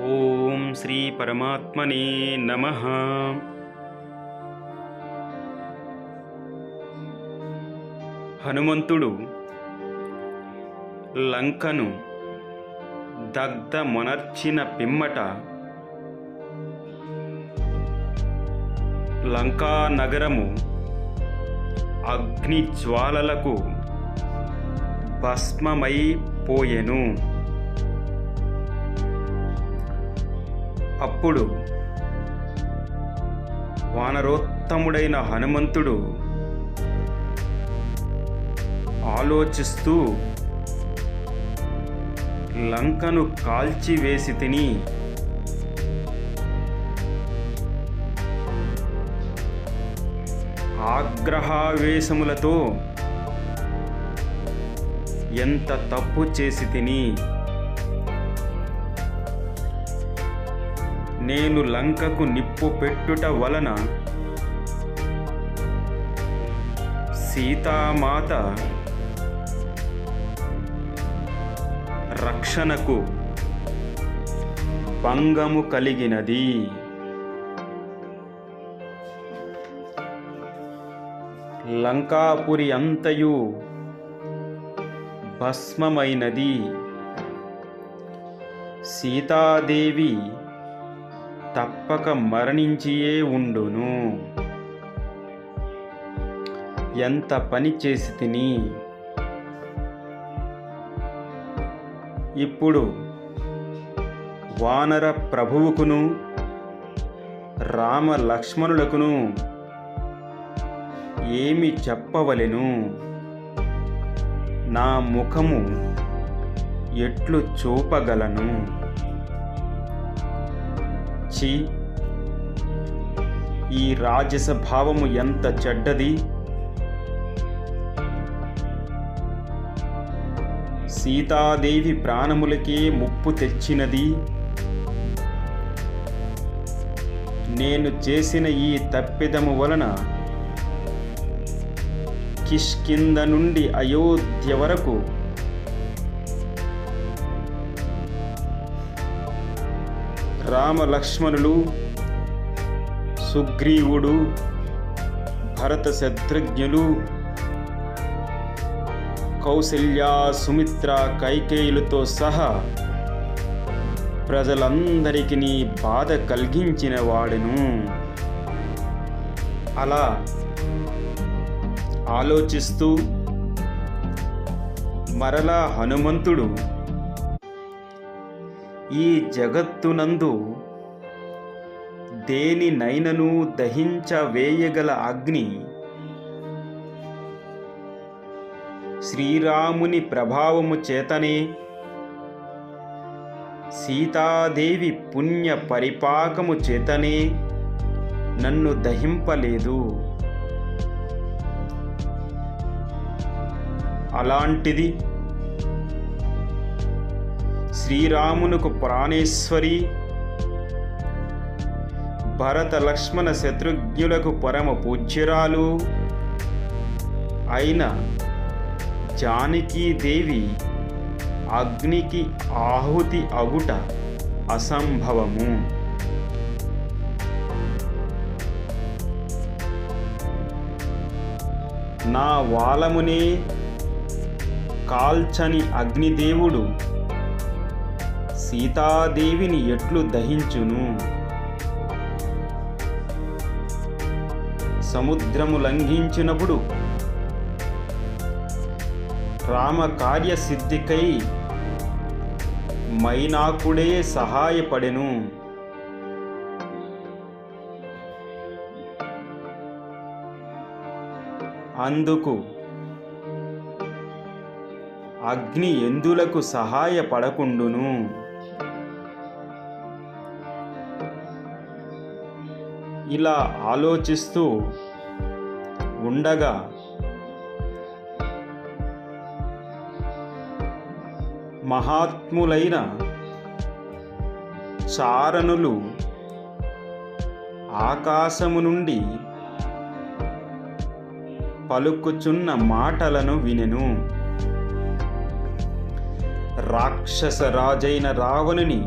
ఓం శ్రీ పరమాత్మనే నమ. హనుమంతుడు లంకను దగ్ధమొనర్చిన పిమ్మట లంకా నగరము అగ్ని జ్వాలలకు భస్మమైపోయెను. అప్పుడు వానరోత్తముడైన హనుమంతుడు ఆలోచిస్తూ లంకను కాల్చివేసి తిని ఆగ్రహావేశములతో ఎంత తప్పు చేసి తిని నేను లంకకు నిప్పు పెట్టుట వలన సీతామాత రక్షణకు భంగము కలిగినది. లంకాపురి అంతయు భస్మమైనది. సీతాదేవి తప్పక మరణించియే ఉండును. ఎంత పని చేసి తిని? ఇప్పుడు వానర ప్రభువుకును రామ లక్ష్మణులకును ఏమి చెప్పవలెను? నా ముఖము ఎట్లు చూపగలను? చి ఈ రాజస భావము ఎంత చెడ్డది? సీతాదేవి ప్రాణములకే ముప్పు తెచ్చినది. నేను చేసిన ఈ తప్పిదము వలన కిష్కింద నుండి అయోధ్య వరకు రామ లక్ష్మణులు సుగ్రీవుడు భరత శత్రుఘ్నులు కౌశల్య సుమిత్ర కైకేయులతో సహా ప్రజలందరికీ బాధ కలిగించిన వాడును. అలా ఆలోచిస్తూ మరలా హనుమంతుడు ఈ జగత్తునందు దేనినైనను దహించవేయగల అగ్ని శ్రీరాముని ప్రభావము చేతనే సీతాదేవి పుణ్య పరిపాకము చేతనే నన్ను దహింపలేదు. అలాంటిది శ్రీరామునకు ప్రాణేశ్వరి. భరత లక్ష్మణ శత్రుఘ్నులకు పరమ పూజ్యురాలు. అయిన జానకీదేవి అగ్నికి ఆహుతి అగుట అసంభవము. నా వాలమునే కాల్చని అగ్నిదేవుడు సీతాదేవిని ఎట్లు దహించును? సముద్రము లంఘించినప్పుడు రామ కార్యసిద్ధికై మైనాకుడే సహాయపడెను. అందుకు అగ్ని ఎందులకు సహాయపడకుండును? ఇలా ఆలోచిస్తూ ఉండగా మహాత్ములైన చారణులు ఆకాశము నుండి పలుకుచున్న మాటలను వినెను. రాక్షస రాజైన రావణుని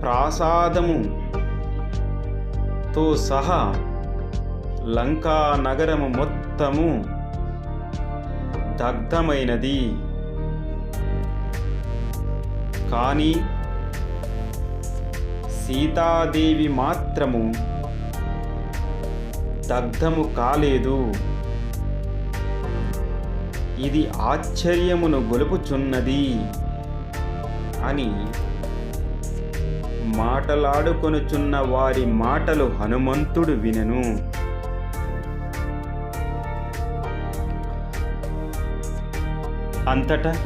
ప్రాసాదము తో సహా లంకా నగరము మొత్తము దగ్ధమైనది. కానీ సీతాదేవి మాత్రము దగ్ధము కాలేదు. ఇది ఆశ్చర్యమును గొలుపుచున్నది అని మాటలాడుకొనుచున్న వారి మాటలు హనుమంతుడు వినెను. అంతటా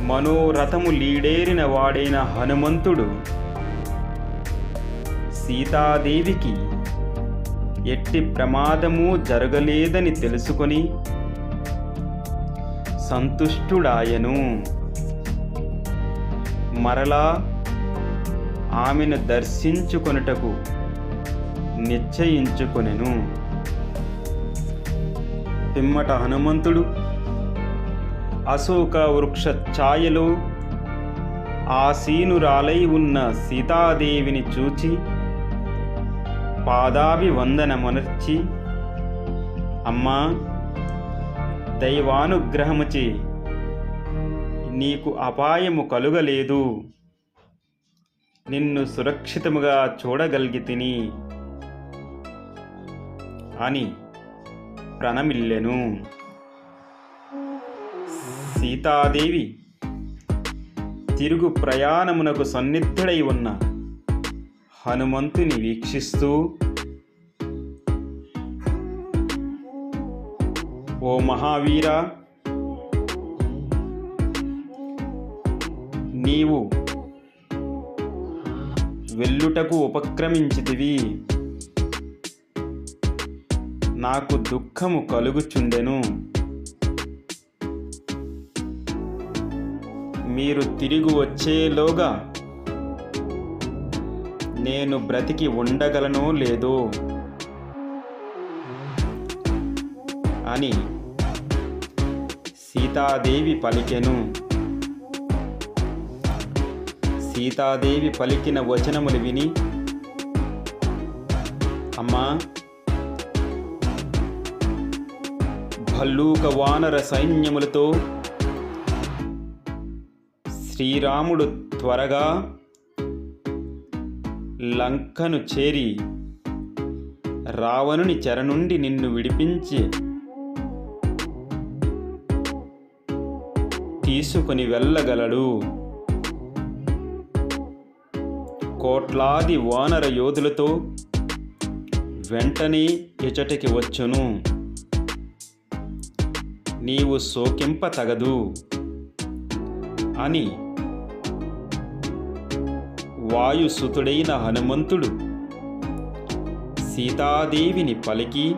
మనోరథము లీడేరిన వాడైన హనుమంతుడు సీతాదేవికి ఎట్టి ప్రమాదము జరగలేదని తెలుసుకొని సంతుష్టుడాయను. మరలా ఆమెను దర్శించుకొనుటకు నిశ్చయించుకొనెను. పిమ్మట హనుమంతుడు అశోక వృక్ష ఛాయలో ఆసీనురాలై ఉన్న సీతాదేవిని చూచి పాదాభివందనమునర్చి అమ్మా దైవానుగ్రహముచే నీకు అపాయము కలుగలేదు. నిన్ను సురక్షితముగా చూడగలిగితిని. అని ప్రణమిల్లెను. సీతాదేవి తిరుగు ప్రయాణమునకు సన్నిద్ధుడై ఉన్న హనుమంతుని వీక్షిస్తూ ఓ మహావీర నీవు వెళ్ళుటకు ఉపక్రమించితివి. నాకు దుఃఖము కలుగుచుండెను. మీరు తిరిగి వచ్చేలోగా నేను బ్రతికి ఉండగలనో లేదో అని సీతాదేవి పలికెను. సీతాదేవి పలికిన వచనములు విని అమ్మా భల్లూక వానర సైన్యములతో శ్రీరాముడు త్వరగా లంకను చేరి రావణుని చెర నుండి నిన్ను విడిపించి తీసుకుని వెళ్ళగలడు. కోట్లాది వానర యోధులతో వెంటనే ఎచటికి వచ్చును. నీవు శోకింప తగదు అని వాయుసుతుడైన హనుమంతుడు సీతాదేవిని పలికి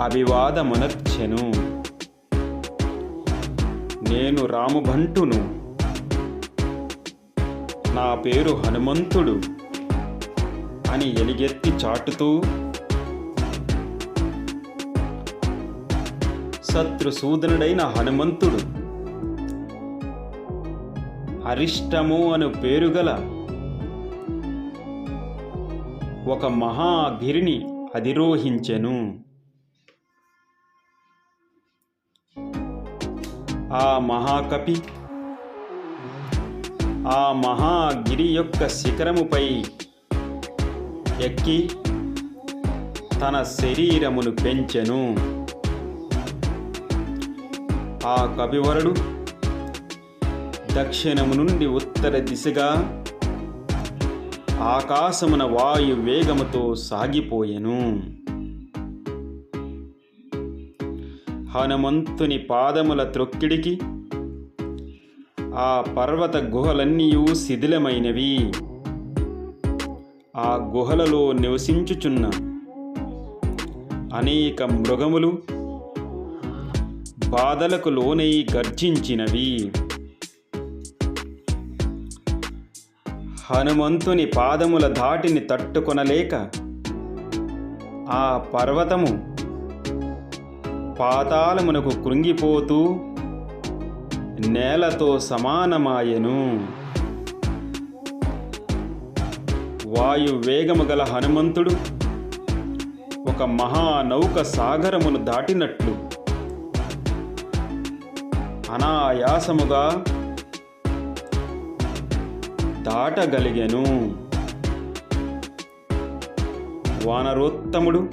అభివాదమునర్చెను. నేను రాముభంటును. నా పేరు హనుమంతుడు అని ఎలిగెత్తి చాటుతూ శత్రుసూదనుడైన హనుమంతుడు అరిష్టము అను పేరుగల ఒక మహాగిరిని అధిరోహించెను. ఆ మహాకపి ఆ మహాగిరి యొక్క శిఖరముపై ఎక్కి తన శరీరమును పెంచెను. ఆ కవివరుడు దక్షిణము నుండి ఉత్తర దిశగా ఆకాశమున వాయు వేగముతో సాగిపోయెను. హనుమంతుని పాదముల త్రొక్కిడికి ఆ పర్వత గుహలన్నీయూ శిథిలమైనవి. ఆ గుహలలో నివసించుచున్న అనేక మృగములు బాధలకు లోనై గర్జించినవి. హనుమంతుని పాదముల ధాటిని తట్టుకొనలేక ఆ పర్వతము పాతాళమునకు కృంగిపోతూ నేలతో సమానమాయెను. వాయు వేగము గల హనుమంతుడు ఒక మహానౌక సాగరమును దాటినట్లు. అనాయాసముగా దాటగలిగెను. వానరోత్తముడు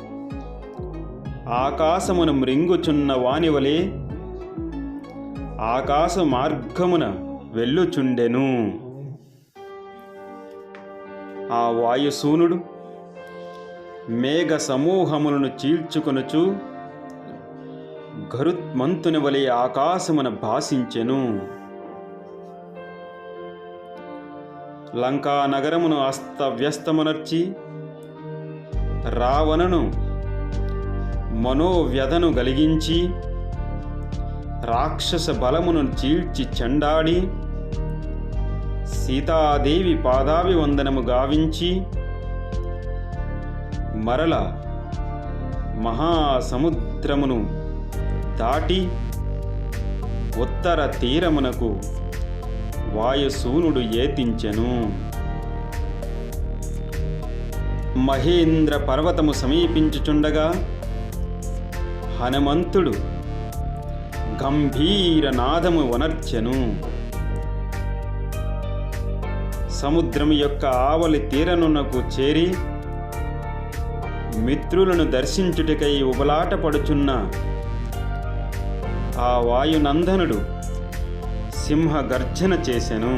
ఆకాశమును మృంగుచున్న వానివలే ఆకాశ మార్గమున వెళ్ళుచుండెను. ఆ వాయుసూనుడు మేఘ సమూహములను చీల్చుకొనుచు గరుత్మంతుని వలె ఆకాశమున భాషించెను. లంకా నగరమును అస్తవ్యస్తమునర్చి రావణను మనోవ్యధను కలిగించి రాక్షస బలమును చీల్చి చెండాడి సీతాదేవి పాదాభివందనము గావించి మరల మహాసముద్రమును దాటి ఉత్తర తీరమునకు వాయుసూనుడు ఏతించెను. మహేంద్ర పర్వతము సమీపించుచుండగా హనుమంతుడు గంభీర నాదము వనర్చెను. సముద్రము యొక్క ఆవలి తీరనునకు చేరి మిత్రులను దర్శించుటకై ఉబలాట పడుచున్న ఆ వాయునందనుడు సింహ గర్జన చేసెను.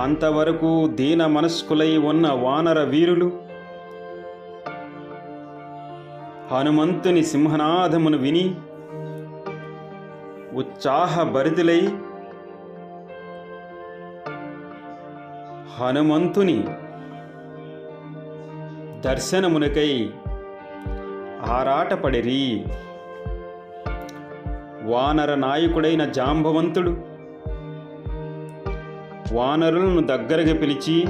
అంతవరకు దీన మనస్కులై ఉన్న వానర వీరులు హనుమంతుని సింహనాదమును విని ఉత్సాహభరితులై హనుమంతుని దర్శనమునకై ఆరాటపడిరి. వానర నాయకుడైన జాంబవంతుడు వానరులను దగ్గరగా పిలిచి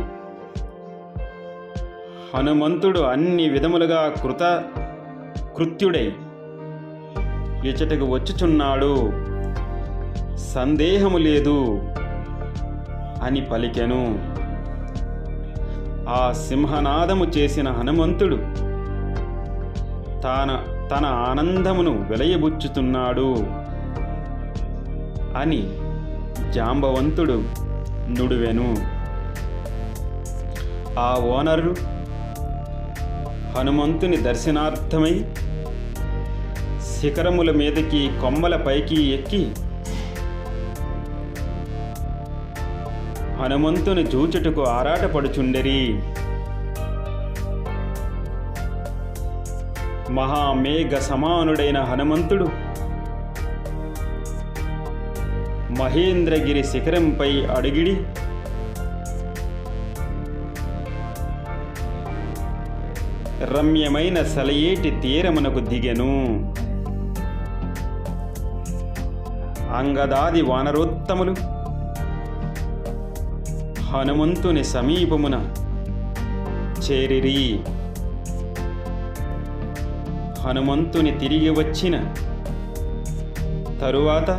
హనుమంతుడు అన్ని విధములుగా కృత కృత్యుడై ఇచ్చటకు వచ్చుచున్నాడు. సందేహము లేదు అని పలికెను. ఆ సింహనాదము చేసిన హనుమంతుడు తాన తన ఆనందమును వెలయబుచ్చుతున్నాడు అని జాంబవంతుడు నుడువెను. ఆ ఓనరు హనుమంతుని దర్శనార్థమై శిఖరముల మీదకి కొమ్మల పైకి ఎక్కి హనుమంతుని జూచుటకు ఆరాటపడుచుండెరి. మహామేఘ సమానుడైన హనుమంతుడు మహేంద్రగిరి శిఖరంపై అడిగిడి రమ్యమైన సలయేటి తీరమునకు దిగెను. అంగదాది వానరోత్తములు. హనుమంతుని సమీపమున చేరిరి. హనుమంతుని తిరిగి వచ్చిన తరువాత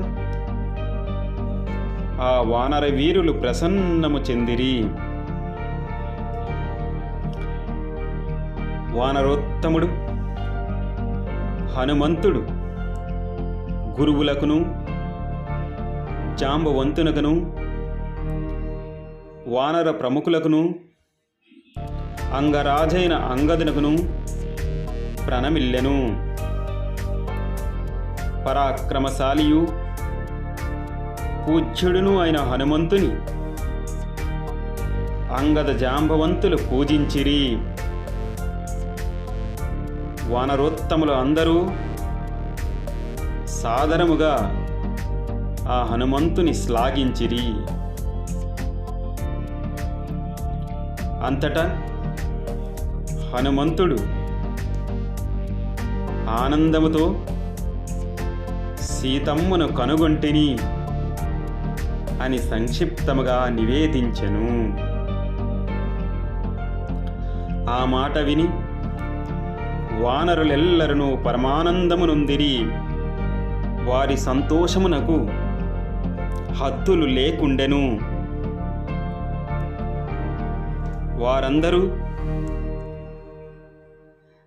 ఆ వానర వీరులు ప్రసన్నము చెందిరి. వానరోత్తముడు హనుమంతుడు గురువులకును జాంబవంతునకును వానర ప్రముఖులకును అంగరాజైన అంగదునకును ప్రణమిల్లెను. పరాక్రమశాలియు పూజ్యుడును అయిన హనుమంతుని అంగద జాంబవంతులు పూజించిరి. వానరోత్తములు అందరూ సాదరముగా ఆ హనుమంతుని శ్లాఘించిరి. అంతటా హనుమంతుడు ఆనందముతో సీతమ్మను కనుగొంటిని అని సంక్షిప్తముగా నివేదించెను. ఆ మాట విని వానరులెల్లరూ పరమానందమునుందిరి. వారి సంతోషమునకు హద్దులు లేకుండెను. వారందరూ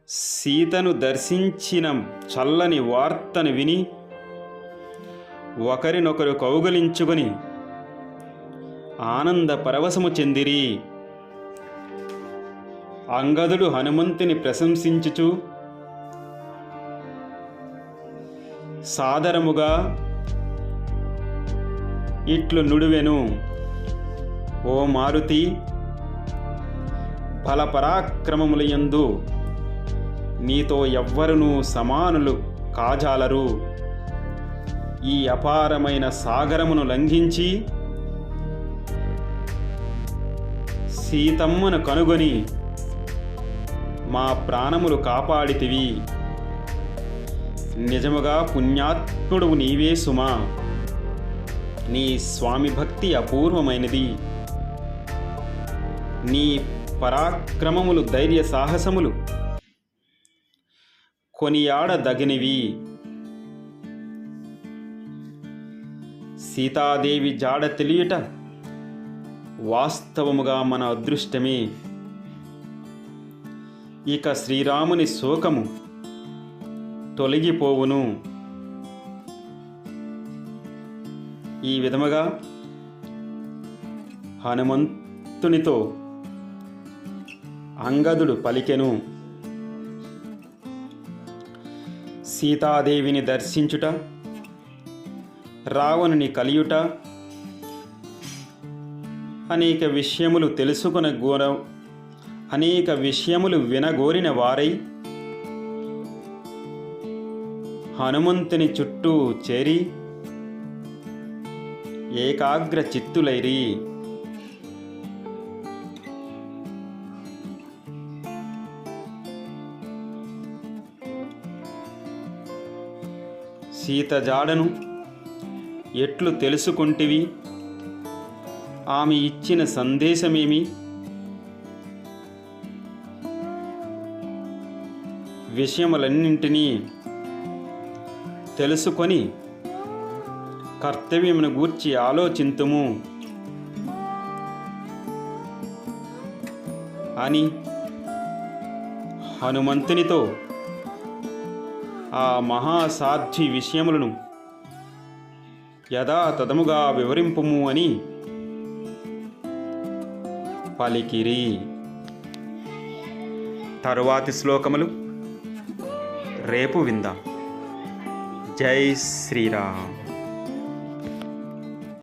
సీతను దర్శించిన చల్లని వార్తను విని ఒకరినొకరు కౌగలించుకొని ఆనంద పరవశము చెందిరి. అంగదుడు హనుమంతుని ప్రశంసించుచు సాదరముగా ఇట్లు నుడివెను. ఓ మారుతి బలపరాక్రమములయందు నీతో ఎవ్వరునూ సమానులు కాజాలరు. ఈ అపారమైన సాగరమును లంఘించి సీతమ్మను కనుగొని మా ప్రాణములు కాపాడితివి. నిజముగా పుణ్యాత్ముడు నీవే సుమా. నీ స్వామి భక్తి అపూర్వమైనది. నీ పరాక్రమములు ధైర్య సాహసములు కొనియాడదగినవి. సీతాదేవి జాడ తెలియట వాస్తవముగా మన అదృష్టమే. ఇక శ్రీరాముని శోకము తొలగిపోవును. ఈ విధముగా హనుమంతునితో అంగదుడు పలికెను. సీతాదేవిని దర్శించుట రావణుని కలియుట అనేక విషయములు తెలుసుకున గోర అనేక విషయములు వినగోరిన వారై హనుమంతుని చుట్టూ చేరి ఏకాగ్ర చిత్తులైరి. సీత జాడను ఎట్లు తెలుసుకుంటివి? ఆమె ఇచ్చిన సందేశమేమి? విషయములన్నింటినీ తెలుసుకొని కర్తవ్యమును గూర్చి ఆలోచింతుము. అని హనుమంతునితో ఆ మహాసాధ్వి విషయములను యథాతథముగా వివరింపుము అని పలికిరి. తరువాతి శ్లోకములు రేపు విందాం. జై శ్రీరామ్.